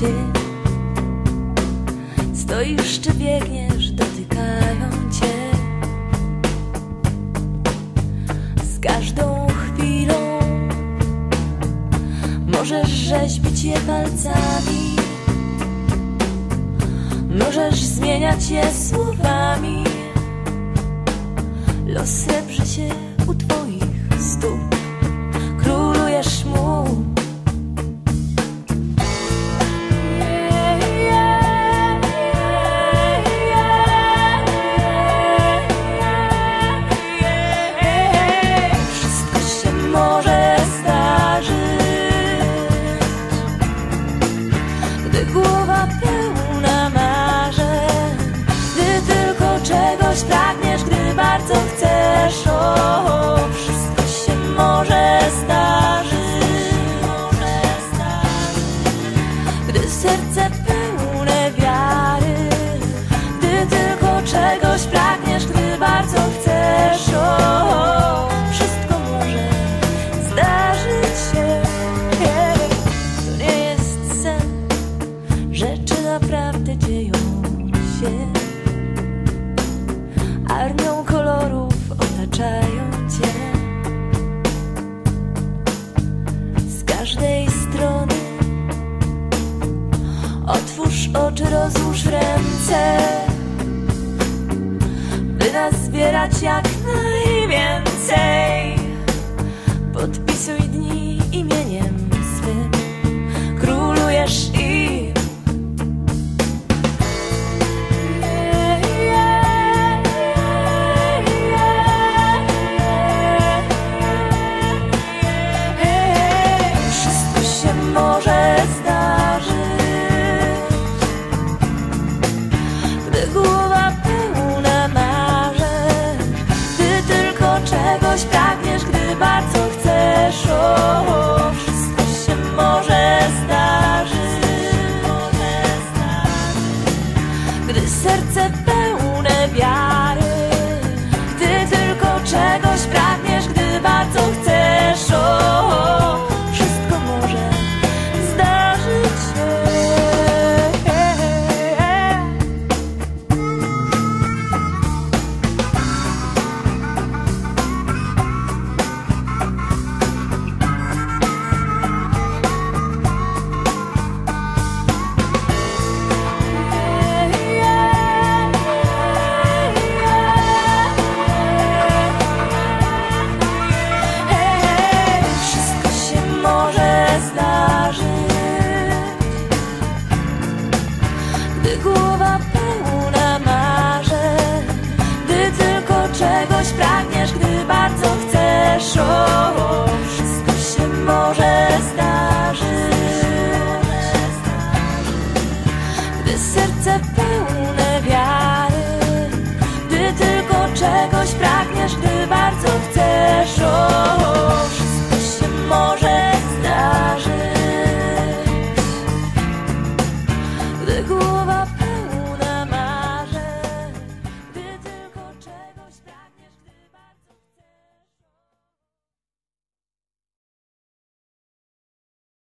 się. Stoisz czy biegniesz, dotykają cię. Z każdą chwilą Możesz rzeźbić je palcami. Możesz zmieniać je słowami. Los srebrzy się u twoich stóp głowa pełna marzeń. Gdy tylko czegoś pragniesz Gdy bardzo chcesz O, wszystko się może zdarzyć. Gdy serce Otwórz oczy, rozłóż ręce By nas zbierać jak najwięcej. Podpisuj dni imieniem swym Królujesz im Wszystko się może zdarzyć czegoś pragniesz, gdy bardzo chcesz. O, o, wszystko się może zdarzyć, gdy serce pełne wiary, gdy tylko czegoś pragniesz, gdy bardzo chcesz. O,